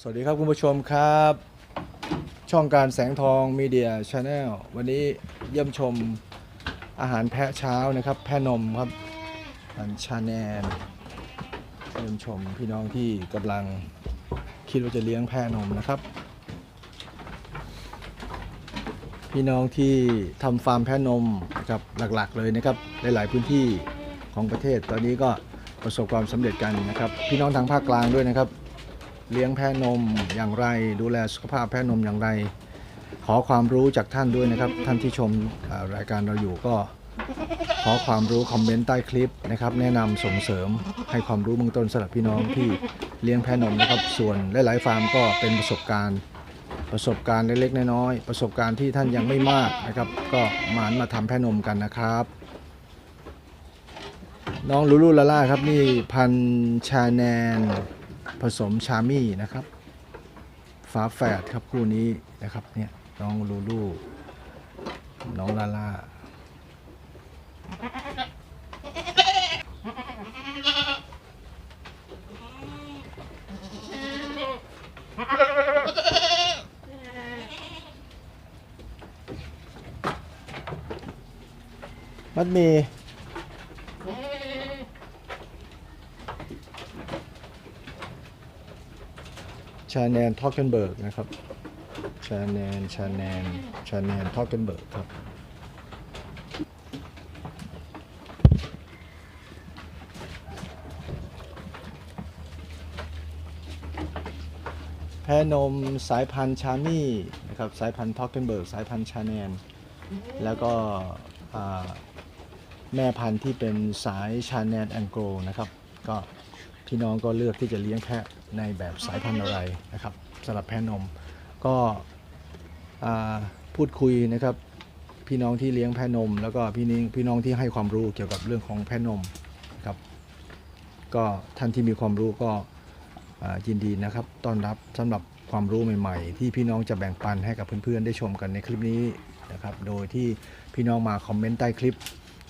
สวัสดีครับคุณผู้ชมครับ ช่องการแสงทองมีเดียชาแนลวันนี้เยี่ยมชมอาหารแพะเช้านะครับ แพะนมครับอันชาแนลเยี่ยมชมพี่น้องที่กำลังคิดว่าจะเลี้ยงแพะนมนะครับ พี่น้องที่ทำฟาร์มแพะนมนะครับหลักๆ เลยนะครับหลายๆพื้นที่ของประเทศ ตอนนี้ก็ประสบความสำเร็จกันนะครับ พี่น้องทางภาคกลางด้วยนะครับ เลี้ยงแพะนมอย่างไร ดูแลสุขภาพแพะนมอย่างไร ขอความรู้จากท่านด้วยนะครับ ท่านที่ชมรายการเราอยู่ก็ ขอความรู้คอมเมนต์ใต้คลิปนะครับ แนะนำส่งเสริมให้ความรู้เบื้องต้นสำหรับพี่น้องที่เลี้ยงแพะนมนะครับ ส่วนหลายๆฟาร์มก็เป็นประสบการณ์ประสบการณ์เล็กๆน้อยๆประสบการณ์ที่ท่านยังไม่มากนะครับ ก็มานมาทำแพะนมกันนะครับ น้องลูลูลาล่าครับนี่พันชาแนน ผสมชามี่นะครับฝาแฝดครับคู่นี้นะครับเนี่ยน้องลูลูน้องลาลามัดหมีาแนนทอกเกนเบิร์กนะครับชาแนนชาแนนชาแนนทอกเกนเบิร์กครับแพนมสายพันธุ์ชามี่นะครับสายพันธุ์ทอกเกนเบิร์กสายพันธุ์ชาแนนแล้วก็แม่พันธุ์ที่เป็นสายชาแนนแองโกลนะครับก็ พี่น้องก็เลือกที่จะเลี้ยงแพะในแบบสายพันธุ์อะไรนะครับสำหรับแพะนม ก็พูดคุยนะครับ พี่น้องที่เลี้ยงแพะนม แล้วก็พี่นิ้งพี่น้องที่ให้ความรู้เกี่ยวกับเรื่องของแพะนมนะครับก็ท่านที่มีความรู้ก็ยินดีนะครับต้อนรับสำหรับความรู้ใหม่ ๆ ที่พี่น้องจะแบ่งปันให้กับเพื่อนๆ ได้ชมกันในคลิปนี้นะครับ โดยที่พี่น้องมาคอมเมนต์ใต้คลิป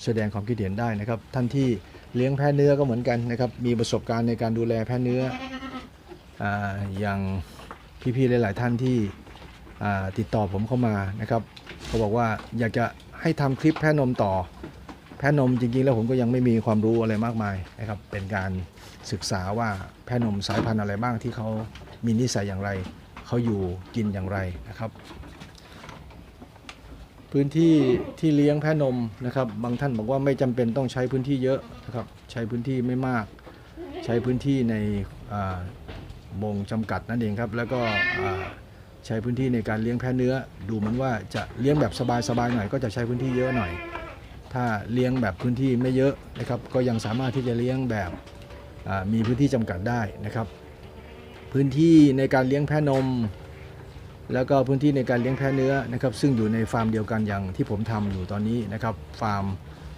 แสดงความคิดเห็นได้นะครับ ท่านที่ เลี้ยงแพะเนื้อก็เหมือนกันนะครับ มีประสบการณ์ในการดูแลแพะเนื้อออย่างพี่ๆหลาย ๆ ท่านที่ติดต่อผมเข้ามานะครับเขาบอกว่าอยากจะให้ทำคลิปแพะนมต่อ แพะนมจริง ๆ แล้วผมก็ยังไม่มีความรู้อะไรมากมายนะครับ เป็นการศึกษาว่าแพะนมสายพันธุ์อะไรบ้างที่เขามีนิสัยอย่างไร เขาอยู่กินอย่างไรนะครับ พื้นที่ที่เลี้ยงแพะนมนะครับ บางท่านบอกว่าไม่จำเป็นต้องใช้พื้นที่เยอะนะครับ ใช้พื้นที่ไม่มาก ใช้พื้นที่ในวงจำกัดนั่นเองครับ แล้วก็ใช้พื้นที่ในการเลี้ยงแพะเนื้อ ดูเหมือนว่าจะเลี้ยงแบบสบายๆหน่อย ก็จะใช้พื้นที่เยอะหน่อย ถ้าเลี้ยงแบบพื้นที่ไม่เยอะนะครับ ก็ยังสามารถที่จะเลี้ยงแบบมีพื้นที่จำกัดได้นะครับ พื้นที่ในการเลี้ยงแพะนม แล้วก็พื้นที่ในการเลี้ยงแพะเนื้อนะครับซึ่งอยู่ในฟาร์มเดียวกันอย่างที่ผมทำอยู่ตอนนี้นะครับฟาร์ม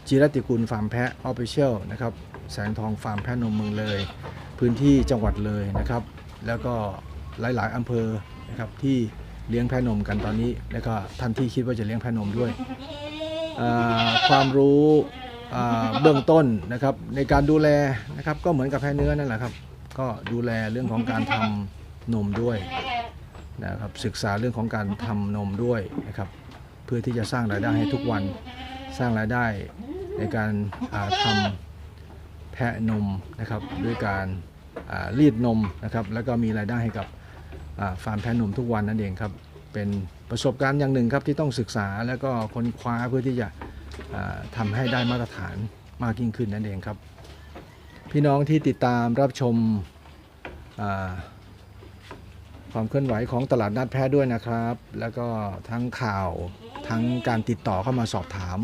จิรติกุลฟาร์มแพะออฟฟิเชียลนะครับแสงทองฟาร์มแพะนมเมืองเลย พื้นที่จังหวัดเลยนะครับ แล้วก็หลาย ๆอำเภอนะครับที่เลี้ยงแพะนมกันตอนนี้ แล้วก็ท่านที่คิดว่าจะเลี้ยงแพะนมด้วย ความรู้เบื้องต้นนะครับในการดูแลนะครับก็เหมือนกับแพะเนื้อนั่นแหละครับ ก็ดูแลเรื่องของการทำนมด้วย นะครับศึกษาเรื่องของการทำนมด้วยนะครับเพื่อที่จะสร้างรายได้ให้ทุกวันสร้างรายได้ในการาทำแพะนมนะครับด้วยการรีดนมนะครับแล้วก็มีรายได้ให้กับฟาร์มแพะนมทุกวันนั่นเองครับเป็นประสบการณ์อย่างหนึ่งครับที่ต้องศึกษาแล้วก็ค้นคว้าเพื่อที่จะอ่าทำให้ได้มาตรฐานมากยิ่งขึ้นนั่นเองครับ พี่น้องที่ติดตามรับชมอ่า ความเคลื่อนไหวของตลาดนัดแพทย์ด้วยนะครับ แล้วก็ทั้งข่าวทั้งการติดต่อเข้ามาสอบถาม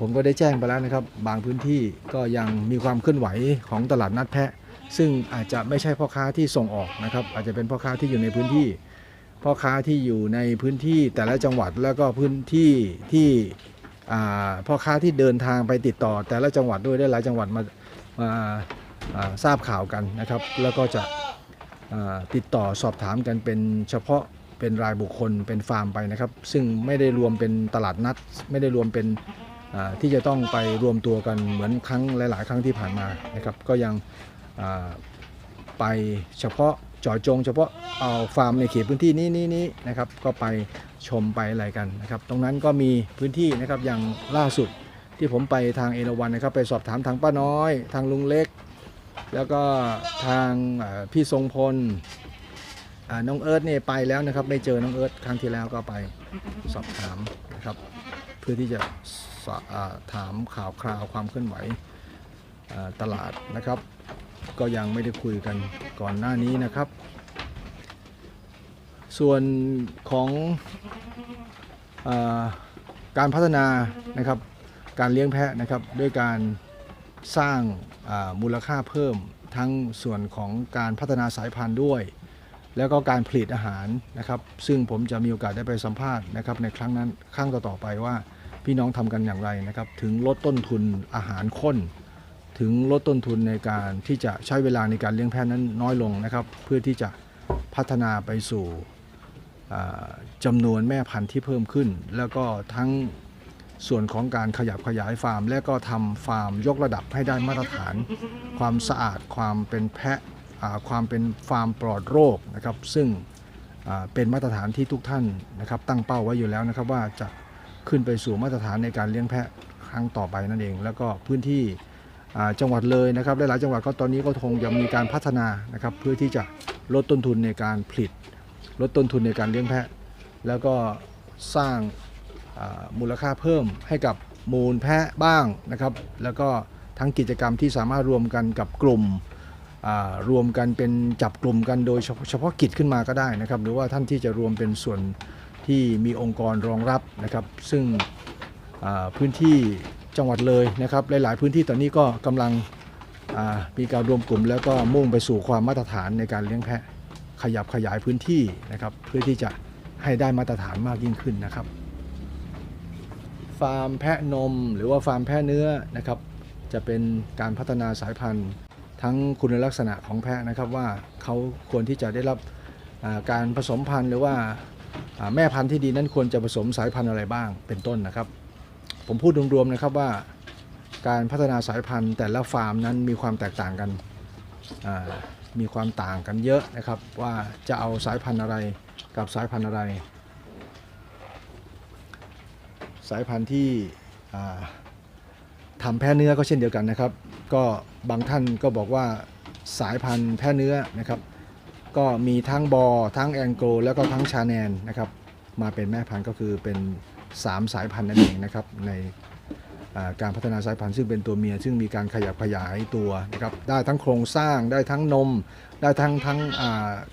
ผมก็ได้แจ้งไปแล้วนะครับ บางพื้นที่ก็ยังมีความเคลื่อนไหวของตลาดนัดแพะ ซึ่งอาจจะไม่ใช่พ่อค้าที่ส่งออกนะครับ อาจจะเป็นพ่อค้าที่อยู่ในพื้นที่พ่อค้าที่อยู่ในพื้นที่แต่ละจังหวัดแล้วก็พื้นที่ที่พ่อค้าที่เดินทางไปติดต่อ แต่ละจังหวัดด้วยได้หลายจังหวัดมามาาทราบข่าวกันนะครับ แล้วก็จะ ติดต่อสอบถามกันเป็นเฉพาะเป็นรายบุคคลเป็นฟาร์มไปนะครับ ซึ่งไม่ได้รวมเป็นตลาดนัด ไม่ได้รวมเป็นที่จะต้องไปรวมตัวกันเหมือนครั้งหลาย ๆ ครั้งที่ผ่านมานะครับ ก็ยังไปเฉพาะจาะจง เฉพาะเอาฟาร์มในเขตพื้นที่นี้นี้นี้นะครับก็ไปชมไปอะไรกันนะครับ ตรงนั้นก็มีพื้นที่นะครับอย่างล่าสุดที่ผมไปทางเอราวันนะครับ ไปสอบถามทางป้าน้อย ทางลุงเล็ก แล้วก็ทางพี่ทรงพลน้องเอิร์ธเนี่ยไปแล้วนะครับ ไม่เจอน้องเอิร์ธครั้งที่แล้วก็ไปสอบถามนะครับ เพื่อที่จะถามข่าวคราวความเคลื่อนไหวตลาดนะครับ ก็ยังไม่ได้คุยกันก่อนหน้านี้นะครับ ส่วนของอการพัฒนานะครับการเลี้ยงแพะนะครับด้วยการ สร้างมูลค่าเพิ่มทั้งส่วนของการพัฒนาสายพันธุ์ด้วย แล้วก็การผลิตอาหารนะครับ ซึ่งผมจะมีโอกาสได้ไปสัมภาษณ์นะครับในครั้งนั้นครั้งต่อๆไปว่าพี่น้องทำกันอย่างไรนะครับ ถึงลดต้นทุนอาหารข้น ถึงลดต้นทุนในการที่จะใช้เวลาในการเลี้ยงแพะนั้นน้อยลงนะครับ เพื่อที่จะพัฒนาไปสู่อ่าจำนวนแม่พันธุ์ที่เพิ่มขึ้น แล้วก็ทั้ง ส่วนของการขยับขยายฟาร์ม และก็ทำฟาร์มยกระดับให้ได้มาตรฐาน ความสะอาดความเป็นแพะความเป็นฟาร์มปลอดโรคนะครับซึ่งเป็นมาตรฐานที่ทุกท่านนะครับตั้งเป้าไว้อยู่แล้วนะครับว่าจะขึ้นไปสู่มาตรฐานในการเลี้ยงแพะครั้งต่อไปนั่นเอง แล้วก็พื้นที่จังหวัดเลยนะครับหลายๆจังหวัดก็ตอนนี้ก็คงจะมีการพัฒนานะครับเพื่อที่จะลดต้นทุนในการผลิต ลดต้นทุนในการเลี้ยงแพะ แล้วก็สร้าง มูลค่าเพิ่มให้กับมูลแพะบ้างนะครับ แล้วก็ทั้งกิจกรรมที่สามารถรวมกันกับกลุ่มรวมกันเป็นจับกลุ่มกันโดยเฉพาะกิจขึ้นมาก็ได้นะครับ หรือว่าท่านที่จะรวมเป็นส่วนที่มีองค์กรรองรับนะครับ ซึ่งพื้นที่จังหวัดเลยนะครับ หลาย ๆ พื้นที่ตอนนี้ก็กำลังมีการรวมกลุ่ม แล้วก็มุ่งไปสู่ความมาตรฐานในการเลี้ยงแพะขยับขยายพื้นที่นะครับ เพื่อที่จะให้ได้มาตรฐานมากยิ่งขึ้นนะครับ ฟาร์มแพะนม หรือว่าฟาร์มแพะเนื้อนะครับ จะเป็นการพัฒนาสายพันธุ์ ทั้งคุณลักษณะของแพะนะครับว่าเขาควรที่จะได้รับการผสมพันธุ์หรือว่าแม่พันธุ์ที่ดีนั้นควรจะผสมสายพันธุ์อะไรบ้างเป็นต้นนะครับ ผมพูดรวมๆนะครับว่าการพัฒนาสายพันธุ์แต่ละฟาร์มนั้นมีความแตกต่างกันมีความต่างกันเยอะนะครับว่าจะเอาสายพันธุ์อะไรกับสายพันธุ์อะไร สายพันธุ์ที่อ่าทำแพะเนื้อก็เช่นเดียวกันนะครับ ก็บางท่านก็บอกว่าสายพันธุ์แพะเนื้อนะครับ ก็มีทั้งบอ ทั้งแองโกลแล้วก็ทั้งชาแนนนะครับ มาเป็นแม่พันธุ์ก็คือเป็น 3 สายพันธุ์นั่นเองนะครับในการพัฒนาสายพันธุ์ซึ่งเป็นตัวเมีย ซึ่งมีการขยับขยายตัวนะครับได้ทั้งโครงสร้างได้ทั้งนม ได้ทั้งทั้ง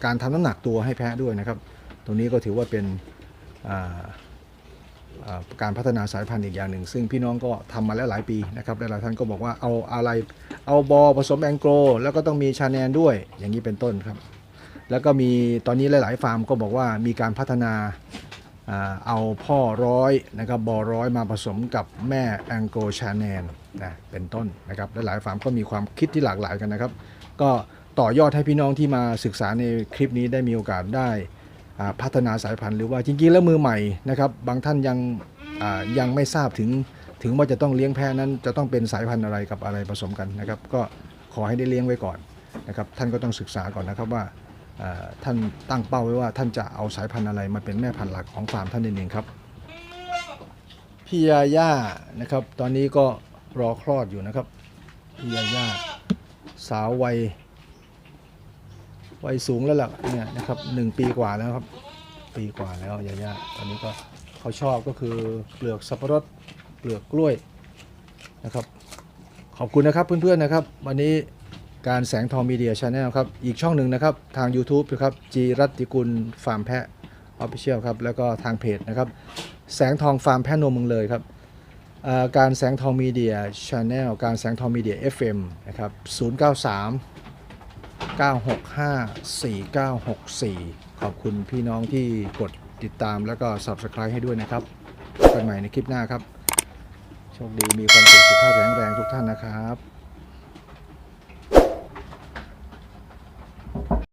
การทำน้ำหนักตัวให้แพะด้วยนะครับ ตรงนี้ก็ถือว่าเป็น การพัฒนาสายพันธุ์อีกอย่างหนึ่ง ซึ่งพี่น้องก็ทำมาแล้วหลายปีนะครับหลายท่านก็บอกว่าเอาอะไรเอาบอผสมแองโกลแล้วก็ต้องมีชาแนนด้วยอย่างนี้เป็นต้นครับ แล้วก็มีตอนนี้หลายๆฟาร์มก็บอกว่ามีการพัฒนาเอาพ่อร้อยนะครับบอร้อยมาผสมกับแม่แองโกลชาแนนนะเป็นต้นนะครับและหลายฟาร์มก็มีความคิดที่หลากหลายกันนะครับ ก็ต่อยอดให้พี่น้องที่มาศึกษาในคลิปนี้ได้มีโอกาสได้ พัฒนาสายพันธุ์หรือว่าจริงๆแล้วมือใหม่นะครับบางท่านยังยังไม่ทราบถึงถึงว่าจะต้องเลี้ยงแพะนั้น จะต้องเป็นสายพันธุ์อะไรกับอะไรผสมกันนะครับ ก็ขอให้ได้เลี้ยงไว้ก่อนนะครับท่านก็ต้องศึกษาก่อนนะครับว่าอ่าท่านตั้งเป้าไว้ว่าท่านจะเอาสายพันธุ์อะไรมาเป็นแม่พันธุ์หลักของฟาร์มท่านเองครับพี่ยาย่านะครับ ตอนนี้ก็รอคลอดอยู่นะครับพี่ยาย่าสาววัย วัยสูงแล้วล่ะเนี่ยนะครับหนึ่งปีกว่าแล้วครับ ปีกว่าแล้วยาย่าตอนนี้ก็เขาชอบก็คือเปลือกสับปะรดเปลือกกล้วยนะครับ ขอบคุณนะครับเพื่อนๆนะครับ วันนี้การแสงทองมีเดียชาแนลครับ อีกช่องหนึ่งนะครับ ทาง YouTube นะครับจีรัติกุลฟาร์มแพะออฟฟิเชียลครับ แล้วก็ทางเพจนะครับ แสงทองฟาร์มแพะนมเมืองเลยครับอ่าการแสงทองมีเดียชาแนลการแสงทองมีเดีย FM นะครับ 093 965 4964 ขอบคุณพี่น้องที่กดติดตามแล้วก็ Subscribe ให้ด้วยนะครับพบกันใหม่ในคลิปหน้าครับ โชคดีมีความสุขสุขภาพแข็งแรงทุกท่านนะครับ